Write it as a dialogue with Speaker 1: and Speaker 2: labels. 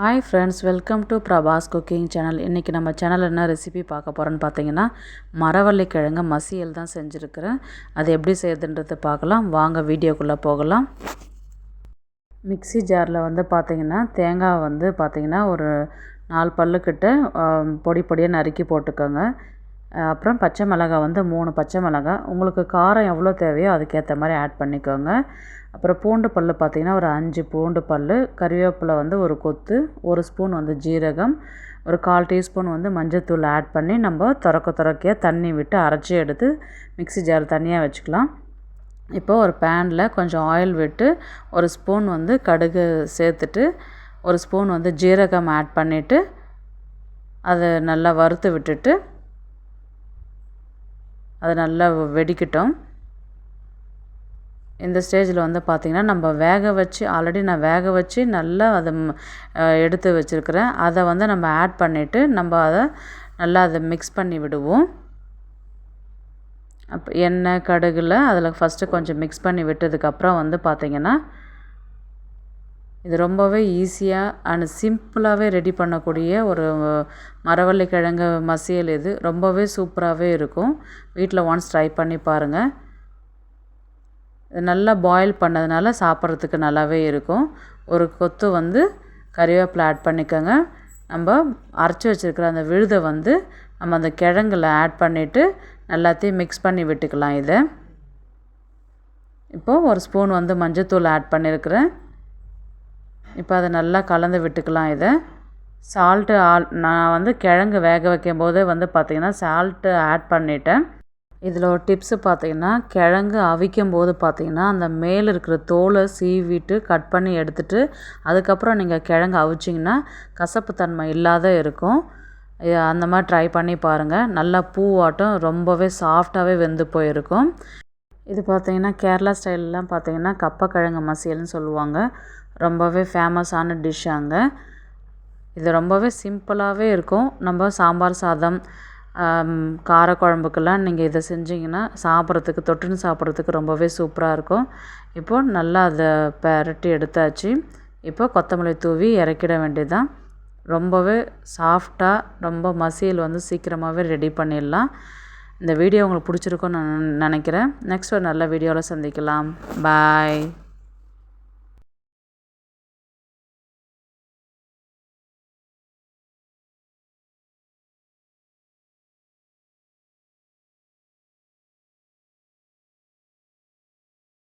Speaker 1: Hi friends welcome to Prabhas cooking channel இன்றைக்கி நம்ம channel என்ன ரெசிபி பார்க்க போகிறோன்னு பார்த்தீங்கன்னா மரவள்ளி கிழங்கு மசியல் தான் செஞ்சுருக்கிறேன். அது எப்படி செய்யுதுன்றது பார்க்கலாம். வாங்க வீடியோக்குள்ளே போகலாம். மிக்ஸி ஜாரில் வந்து பார்த்திங்கன்னா தேங்காய் வந்து பார்த்திங்கன்னா ஒரு நாலு பல்லுக்கிட்ட பொடி பொடியாக நறுக்கி போட்டுக்கோங்க. அப்புறம் பச்சை மிளகாய் வந்து மூணு பச்சை மிளகாய் உங்களுக்கு காரம் எவ்வளோ தேவையோ அதுக்கேற்ற மாதிரி ஆட் பண்ணிக்கோங்க. அப்புறம் பூண்டு பல் பார்த்திங்கன்னா ஒரு அஞ்சு பூண்டு பல் கறிவேப்பிலை வந்து ஒரு கொத்து ஒரு ஸ்பூன் வந்து ஜீரகம் ஒரு கால் டீஸ்பூன் வந்து மஞ்சத்தூள் ஆட் பண்ணி நம்ம துறக்க திறக்கையாக தண்ணி விட்டு அரைச்சி எடுத்து மிக்ஸி ஜார் தனியாக வச்சுக்கலாம். இப்போ ஒரு பேனில் கொஞ்சம் ஆயில் விட்டு ஒரு ஸ்பூன் வந்து கடுகு சேர்த்துட்டு ஒரு ஸ்பூன் வந்து ஜீரகம் ஆட் பண்ணிவிட்டு அதை நல்லா வறுத்து விட்டுட்டு அது நல்லா வெடிக்கட்டும். இந்த ஸ்டேஜில் வந்து பார்த்திங்கன்னா நம்ம வேக வச்சு ஆல்ரெடி நான் வேக வச்சு நல்லா அதை எடுத்து வச்சுருக்கிறேன். அதை வந்து நம்ம ஆட் பண்ணிவிட்டு நம்ம அதை நல்லா அதை மிக்ஸ் பண்ணி விடுவோம். அப்போ எண்ணெய் கடுகில் அதில் ஃபஸ்ட்டு கொஞ்சம் மிக்ஸ் பண்ணி விட்டதுக்கப்புறம் வந்து பார்த்திங்கன்னா இது ரொம்பவே ஈஸியாக அண்ட் சிம்பிளாகவே ரெடி பண்ணக்கூடிய ஒரு மரவள்ளி கிழங்கு மசியல் இது. ரொம்பவே சூப்பராகவே இருக்கும். வீட்டில் ஒன்ஸ் ட்ரை பண்ணி பாருங்கள் இது நல்லா பாயில் பண்ணதுனால சாப்பிட்றதுக்கு நல்லாவே இருக்கும். ஒரு கொத்து வந்து கறிவேப்பிலை ஆட் பண்ணிக்கோங்க. நம்ம அரைச்சி வச்சுருக்கிற அந்த விழுதை வந்து நம்ம அந்த கிழங்குல ஆட் பண்ணிவிட்டு எல்லாத்தையும் மிக்ஸ் பண்ணி விட்டுக்கலாம் இதை. இப்போது ஒரு ஸ்பூன் வந்து மஞ்சத்தூள் ஆட் பண்ணியிருக்கிறேன் இப்போ அதை நல்லா கலந்து விட்டுக்கலாம் இதை. சால்ட்டு ஆல் நான் வந்து கிழங்கு வேக வைக்கும் போதே வந்து பார்த்திங்கன்னா சால்ட்டு ஆட் பண்ணிட்டேன். இதில் ஒரு டிப்ஸு பார்த்திங்கன்னா கிழங்கு அவிக்கும் போது பார்த்தீங்கன்னா அந்த மேலே இருக்கிற தோலை சீவிட்டு கட் பண்ணி எடுத்துகிட்டு அதுக்கப்புறம் நீங்கள் கிழங்கு அவிச்சிங்கன்னா கசப்பு தன்மை இல்லாத இருக்கும். அந்த மாதிரி ட்ரை பண்ணி பாருங்கள் நல்லா பூவாட்டம் ரொம்பவே சாஃப்டாகவே வெந்து போயிருக்கும். இது பார்த்திங்கன்னா கேரளா ஸ்டைல்லாம் பார்த்தீங்கன்னா கப்பக்கிழங்கு மசியல்னு சொல்லுவாங்க. ரொம்பவே ஃபேமஸான டிஷ் அங்கே இது ரொம்பவே சிம்பிளாகவே இருக்கும். நம்ம சாம்பார் சாதம் காரக்குழம்புக்கெல்லாம் நீங்கள் இதை செஞ்சிங்கன்னா சாப்பிட்றதுக்கு தொட்டுன்னு சாப்பிட்றதுக்கு ரொம்பவே சூப்பராக இருக்கும். இப்போது நல்லா அதை பெரட்டி எடுத்தாச்சு. இப்போ கொத்தமல்லி தூவி இறக்கிட வேண்டியதுதான். ரொம்பவே சாஃப்டாக ரொம்ப மசியல் வந்து சீக்கிரமாகவே ரெடி பண்ணிடலாம். இந்த வீடியோ உங்களுக்கு பிடிச்சிருக்குன்னு நான் நினைக்கிறேன். நெக்ஸ்ட் ஒரு நல்ல வீடியோவில் சந்திக்கலாம். பாய்